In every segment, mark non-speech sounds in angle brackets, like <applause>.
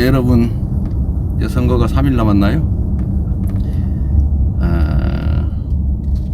네, 여러분. 이제 선거가 3일 남았나요? 아,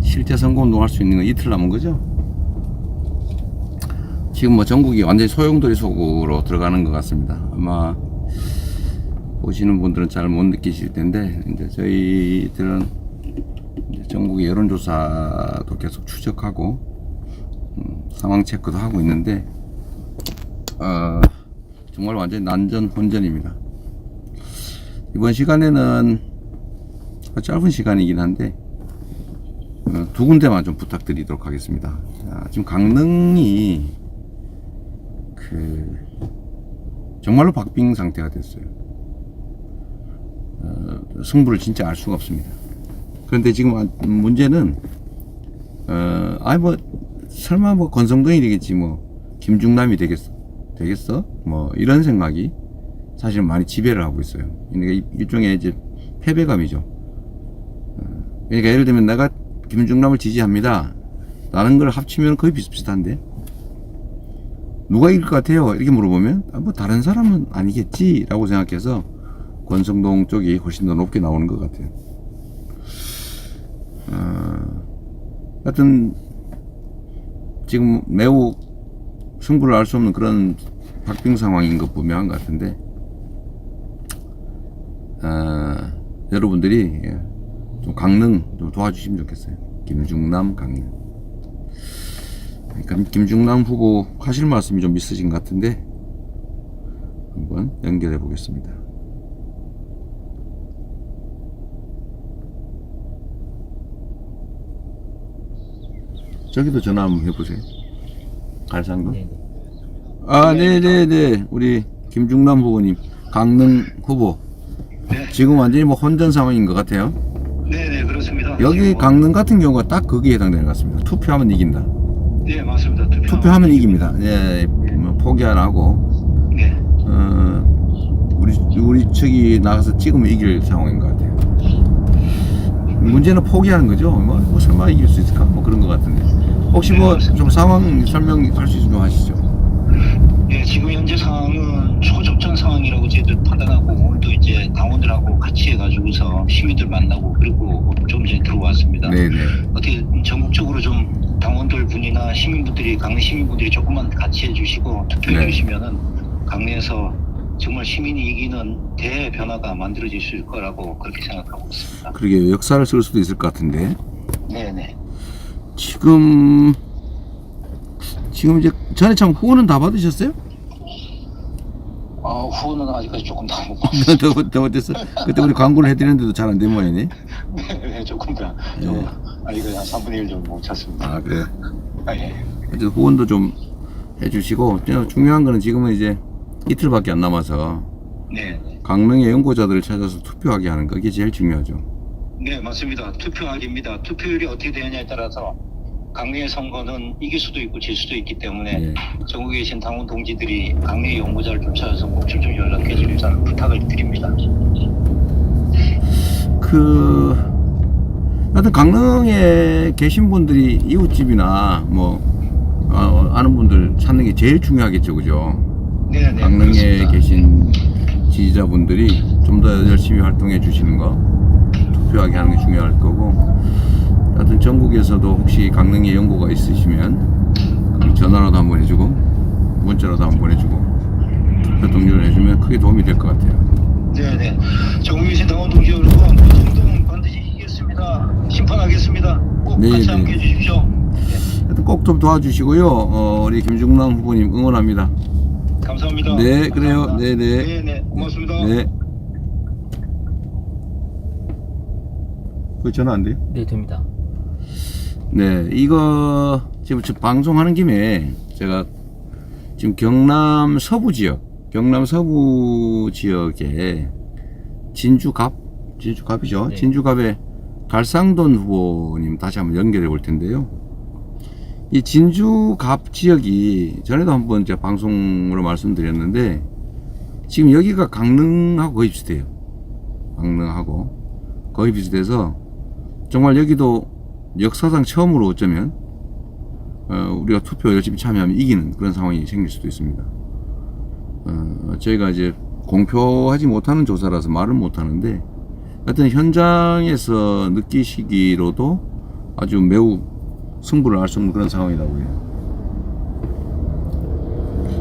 실제 선거 운동할 수 있는 건 이틀 남은 거죠? 지금 뭐 전국이 완전히 소용돌이 속으로 들어가는 것 같습니다. 아마 보시는 분들은 잘 못 느끼실 텐데, 이제 저희들은 이제 전국의 여론조사도 계속 추적하고, 음, 상황 체크도 하고 있는데, 어, 정말 완전히 난전 혼전입니다. 이번 시간에는 짧은 시간이긴 한데 어, 두 군데만 좀 부탁드리도록 하겠습니다. 자, 지금 강릉이 그 정말로 박빙 상태가 됐어요. 어, 승부를 진짜 알 수가 없습니다. 그런데 지금 아- 문제는 어, 아이 뭐 설마 뭐 권성동이 되겠지 뭐 김중남이 되겠어 되겠어 뭐 이런 생각이 사실 많이 지배를 하고 있어요. 그러니까 일- 일종의 이제 패배감이죠. 어, 그러니까 예를 들면 내가 김중남을 지지합니다. 라는 걸 합치면 거의 비슷비슷한데 누가 이길 것 같아요? 이렇게 물어보면 아, 뭐 다른 사람은 아니겠지라고 생각해서 권성동 쪽이 훨씬 더 높게 나오는 것 같아요. 어, 하여튼 지금 매우 승부를 알 수 없는 그런 박빙 상황인 것 분명한 것 같은데 아, 여러분들이 예, 좀 강릉 좀 도와주시면 좋겠어요. 김중남 강릉. 그러니까 김중남 후보 하실 말씀이 좀 있으신 것 같은데 한번 연결해 보겠습니다. 저기도 전화 한번 해보세요. 갈상도. 네. 아, 네네네. 우리 김중남 후보님, 강릉 후보. 네. 지금 완전히 뭐 혼전 상황인 것 같아요. 네네 그렇습니다. 여기 지금 뭐- 강릉 같은 경우가 딱 거기에 해당되는 것 같습니다. 투표하면 이긴다. 네 맞습니다. 투표. 투표하면 이깁니다. 예, 뭐 포기 안 하고, 네. 어, 우리, 우리 측이 나가서 찍으면 이길 상황인 것 같아요. 문제는 포기하는 거죠. 뭐, 뭐 설마 이길 수 있을까? 뭐 그런 것 같은데. 혹시 뭐 좀 상황 설명할 수 있으면 좀 하시죠. 네 지금 현재 상황은 초접전 상황이라고 저희들 판단하고 오늘도 이제 당원들하고 같이 해가지고서 시민들 만나고 그리고 좀 전에 들어왔습니다. 네네. 어떻게 전국적으로 좀 당원들 분이나 시민분들이 강릉 시민분들이 조금만 같이 해주시고 투표해 네. 주시면은 강릉에서 정말 시민이 이기는 대변화가 만들어질 수 있을 거라고 그렇게 생각하고 있습니다. 그러게 역사를 쓸 수도 있을 것 같은데. 네네. 지금 지금 이제 참 후원은 다 받으셨어요? 아 후원은 아직까지 조금 다 못 받았어요. <laughs> 더, 더 어땠어? 그때 우리 광고를 해드렸는데도 잘 안 된 모양이네. <laughs> 네, 조금 더. 예. 좀, 아니, 그냥 3분의 1 정도 못 찼습니다. 아 그래. 아, 예. 어쨌든 후원도 좀 해주시고 중요한 거는 지금은 이제 이틀밖에 안 남아서 네. 강릉의 연고자들을 찾아서 투표하게 하는 거 이게 제일 중요하죠. 네, 맞습니다. 투표하기입니다. 투표율이 어떻게 되느냐에 따라서 강릉의 선거는 이길 수도 있고 질 수도 있기 때문에 예. 전국에 계신 당원 동지들이 강릉의 연구자를 좀 찾아서 꼭좀 연락해 주시면 부탁을 드립니다. 그 하여튼 강릉에 계신 분들이 이웃집이나 뭐 어, 아는 분들 찾는 게 제일 중요하겠죠, 그죠? 네, 네. 강릉에 그렇습니다. 계신 지지자분들이 좀 더 열심히 활동해 주시는 거 투표하게 하는 게 중요할 거고 하여튼 전국에서도 혹시 강릉에 연고가 있으시면 그럼 전화라도 한번 해주고 문자라도 한번 해주고 투표 동료를 해주면 크게 도움이 될 것 같아요. 네, 네. 전국에 계신 당원 동지 여러분, 선동 반드시 이기겠습니다. 심판하겠습니다. 꼭 네, 같이 네. 함께 해 주십시오. 하여튼 꼭좀 도와주시고요. 어, 우리 김중남 후보님 응원합니다. 감사합니다. 네, 그래요. 감사합니다. 네, 네. 네, 네. 고맙습니다. 네. 그 전화 안 돼요? 네, 됩니다. 네, 이거 지금 저 방송하는 김에 제가 지금 경남 서부 지역, 경남 서부 지역에 진주갑, 진주갑이죠. 네. 진주갑의 갈상돈 후보님 다시 한번 연결해 볼 텐데요. 이 진주갑 지역이 전에도 한번 제가 방송으로 말씀드렸는데 지금 여기가 강릉하고 거의 비슷해요. 강릉하고 거의 비슷해서 정말 여기도 역사상 처음으로 어쩌면 어, 우리가 투표 열심히 참여하면 이기는 그런 상황이 생길 수도 있습니다. 어, 저희가 이제 공표하지 못하는 조사라서 말은 못하는데 하여튼 현장에서 느끼시기로도 아주 매우 승부를 알 수 없는 그런 상황이라고 해요.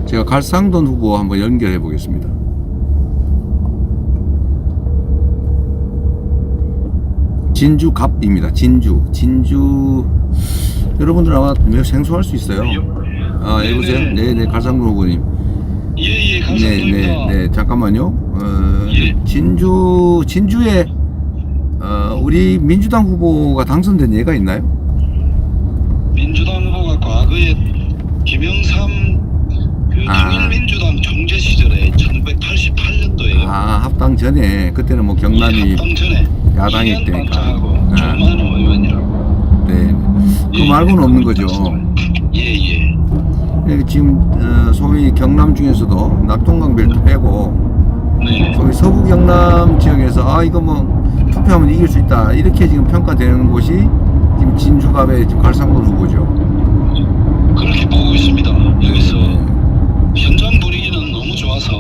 제가 갈상돈 후보 한번 연결해 보겠습니다. 진주 갑입니다. 진주. 진주. 여러분들 아마 매우 생소할 수 있어요. 아, 여보세요? 네네. 네네, 갈상돈 후보님. 예예 네, 감사합니다. 네, 네. 잠깐만요. 어, 예. 진주, 진주에, 어, 우리 민주당 후보가 당선된 예가 있나요? 민주당 후보가 과거에 김영삼 그 아. 통일민주당 총재 시절에 1988년도에요. 아, 합당 전에, 그때는 뭐 경남이, 합당 전에 야당일 때니까. 아. 의원이라고. 네. 그 예, 말고는 없는 거죠. 예예. 네, 지금, 어, 소위 경남 중에서도 낙동강 벨트 빼고, 네. 소위 서부 경남 지역에서, 아, 이거 뭐, 투표하면 이길 수 있다. 이렇게 지금 평가되는 곳이 지금 진주갑의 지금 갈상돈 후보죠. 그렇게 보고 있습니다. 여기서 네. 현장 분위기는 너무 좋아서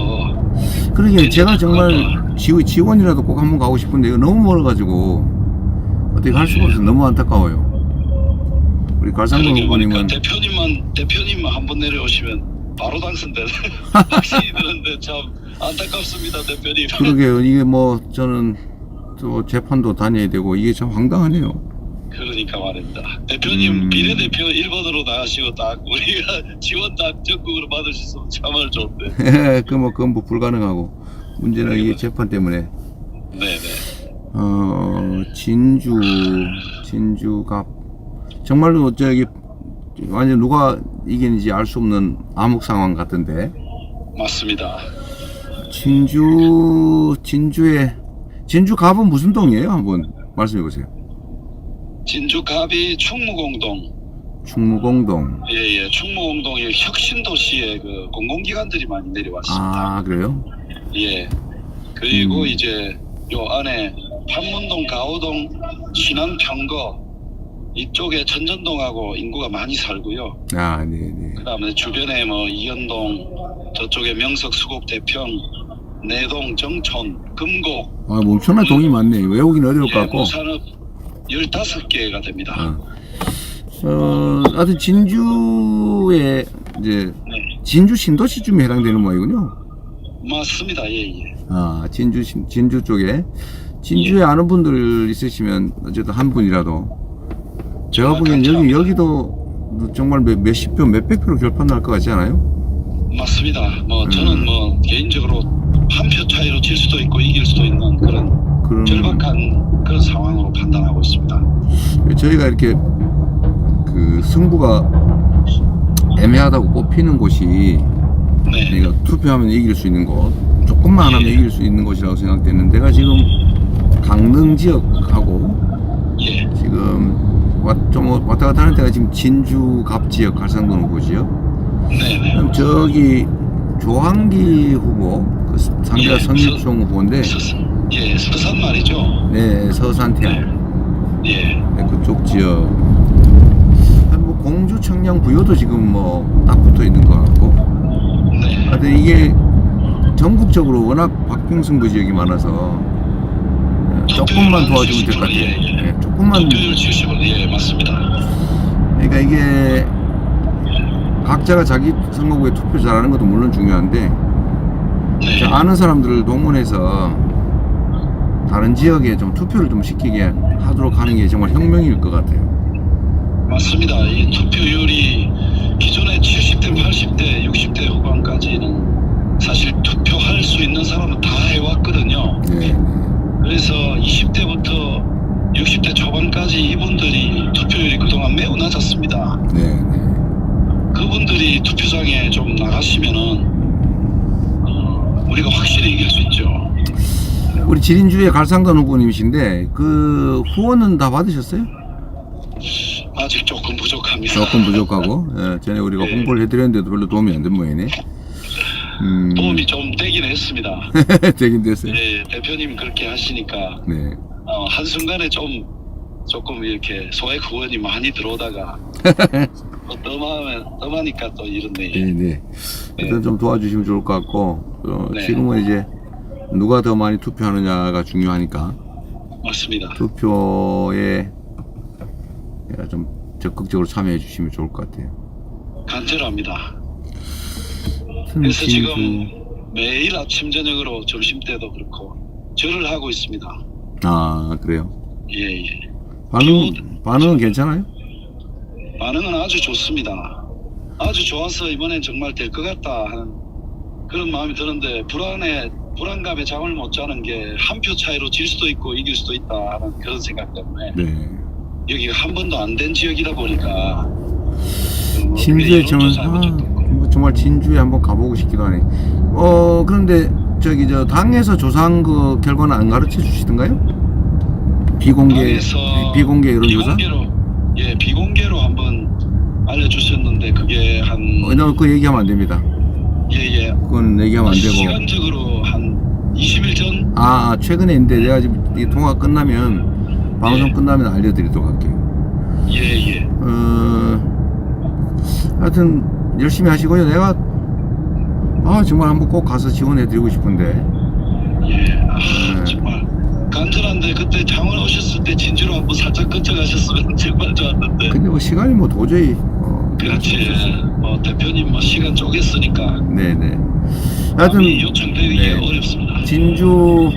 그러게 제가 정말 지, 지원이라도 꼭 한번 가고 싶은데 이거 너무 멀어가지고 어떻게 갈 수가 없어요. 너무 안타까워요. 우리 보니까 후보님은 대표님만 대표님만 한번 내려오시면 바로 당선되는 확신이 드는데 참 안타깝습니다 대표님. 그러게요. 이게 뭐 저는 또 재판도 다녀야 되고 이게 참 황당하네요. 그러니까 말입니다. 대표님 음. 비례대표 1번으로 나가시고 딱 우리가 <laughs> 지원 딱 적극으로 있으면 참을 좋은데. 그뭐 <laughs> 그건 뭐 불가능하고 문제는 이게 재판 때문에 네네. 어 진주 진주갑 정말로 저기 완전 누가 이기는지 알 수 없는 암흑 상황 같은데 맞습니다. 진주 진주에 진주 갑은 무슨 동이에요? 한번 말씀해 보세요. 진주갑이 충무공동 충무공동. 예 예 충무공동의 혁신도시에 그 공공기관들이 많이 내려왔습니다. 아 그래요? 예. 그리고 음. 이제 요 안에 판문동, 가오동, 신안, 평거 이쪽에 천전동하고 인구가 많이 살고요. 아 네 네. 그다음에 주변에 뭐 이현동, 저쪽에 명석, 수곡, 대평, 내동, 정촌, 금곡, 아 뭐 엄청난 동이 많네. 외우긴 어려울 것 예, 같고. 무산업 15개가 됩니다. 아. 어, 하여튼 진주에 이제 네. 진주 신도시쯤에 해당되는 모양이군요. 맞습니다. 예, 예. 아 진주 신- 진주 쪽에 진주에 아는 분들 있으시면 어쨌든 한 분이라도 제가 정말 보기엔 여기 감사합니다. 여기도 정말 몇, 몇십 표 몇백 표로 결판 날 것 같지 않아요? 맞습니다. 뭐 음. 저는 뭐 개인적으로 한 표 차이로 질 수도 있고 이길 수도 있는 그런 그런 절박한 그런 상황으로 판단하고 있습니다. 저희가 이렇게 그 승부가 애매하다고 뽑히는 곳이 네. 내가 투표하면 이길 수 있는 곳 조금만 안 하면 예. 이길 수 있는 곳이라고 생각되는 데가 지금 강릉 지역하고 예. 지금 왔, 좀 왔다 갔다 하는 데가 지금 진주 갑 지역 갈상동 후보지요. 네네. 그럼 저기 조항기 후보 그 상대가 예, 선일총 후보인데 서, 예, 서산 말이죠. 네 서산 태안 예. 네, 그쪽 지역 한뭐 공주 청량 부여도 지금 뭐 딱 붙어 있는 것 같고 네. 하여튼 이게 전국적으로 워낙 박빙승부 지역이 많아서 어, 조금만 도와주면 될 것 같아요. 예, 예. 네, 조금만 70을 예, 맞습니다. 그러니까 이게 각자가 자기 선거구에 투표 잘하는 것도 물론 중요한데 네. 자, 아는 사람들을 동원해서 다른 지역에 좀 투표를 좀 시키게 하도록 하는 게 정말 혁명일 것 같아요. 맞습니다. 이 투표율이 70대, 80대, 60대 후반까지는 사실 투표할 수 있는 사람은 다 해왔거든요. 네, 그래서 20대부터 60대 초반까지 이분들이 투표율이 그동안 매우 낮았습니다. 네, 네. 그분들이 투표장에 좀 나가시면은 어, 우리가 확실히 이길 수 있죠. 우리 지린주의 갈상단 후보님이신데 그 후원은 다 받으셨어요? 아직 조금 부족합니다. 조금 부족하고 예, 전에 우리가 네. 홍보를 해드렸는데도 별로 도움이 안 된 모양이네. 음, 도움이 좀 되긴 했습니다. <laughs> 되긴 됐어요. 예, 대표님 그렇게 하시니까 네, 어, 한 순간에 좀 조금 이렇게 소액 후원이 많이 들어오다가 떠마니까 <laughs> 또 이런데 네, 네. 일단 좀 도와주시면 좋을 것 같고 어, 네. 지금은 이제 누가 더 많이 투표하느냐가 중요하니까 맞습니다. 투표에 좀 적극적으로 참여해 주시면 좋을 것 같아요. 간절합니다. 음, 그래서. 지금 매일 아침 저녁으로 점심 때도 그렇고 절을 하고 있습니다. 아 그래요. 예 예. 반응 반응은 괜찮아요? 반응은 아주 좋습니다. 아주 좋아서 이번엔 정말 될 것 같다 하는 그런 마음이 드는데 불안에 불안감에 잠을 못 자는 게 한 표 차이로 질 수도 있고 이길 수도 있다 하는 그런 생각 때문에 네. 여기가 한 번도 안 된 지역이다 보니까 그 진주에 저는. 아, 뭐 정말 진주에 한번 가보고 싶기도 하네. 어 그런데 저기 저 당에서 조사한 그 결과는 안 가르쳐 주시던가요? 비공개 비공개 여론조사? 비공개로 예 비공개로 한번 알려주셨는데 그게 한 어, 나그 얘기하면 안 됩니다. 예예 그건 얘기하면 안 되고. 시간적으로 한 20일 전 아, 아, 최근에 있는데 내가 지금 이 통화 끝나면 방송 예. 끝나면 알려드리도록 할게요. 예 예 어, 하여튼 열심히 하시고요. 내가 아 정말 한번 꼭 가서 지원해드리고 싶은데 예, 아, 네. 정말 간절한데 그때 장원 오셨을 때 진주로 한번 살짝 거쳐가셨으면 <laughs> 정말 좋았는데 근데 뭐 시간이 뭐 도저히 어, 그렇지. 뭐 대표님 뭐 시간 쪼갰으니까 네네. 하여튼 마음이 요청되기 네. 어렵습니다 진주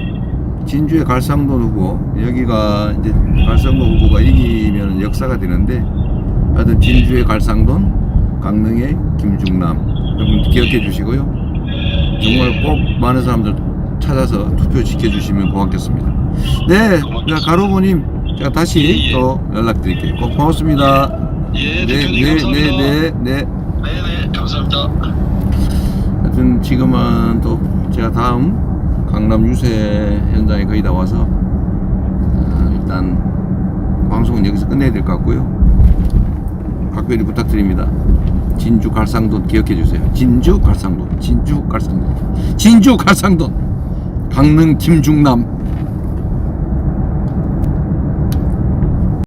진주의 갈상돈 후보 여기가 이제 갈상돈 후보가 이기면 역사가 되는데 하여튼 진주의 갈상돈 강릉의 김중남 여러분 기억해 주시고요. 정말 꼭 많은 사람들 찾아서 투표 지켜주시면 고맙겠습니다. 네 자, 가로보님 제가 다시 예, 예. 또 연락드릴게요. 고- 고맙습니다. 예 대표님 감사합니다. 네네네네 네. 네네 감사합니다. 하여튼 지금은 또 제가 다음 강남 유세 현장에 거의 다 와서 어, 일단 방송은 여기서 끝내야 될 것 같고요. 각별히 부탁드립니다. 진주 갈상돈 기억해 주세요. 진주 갈상돈, 진주 갈상돈, 진주 갈상돈, 강릉 김중남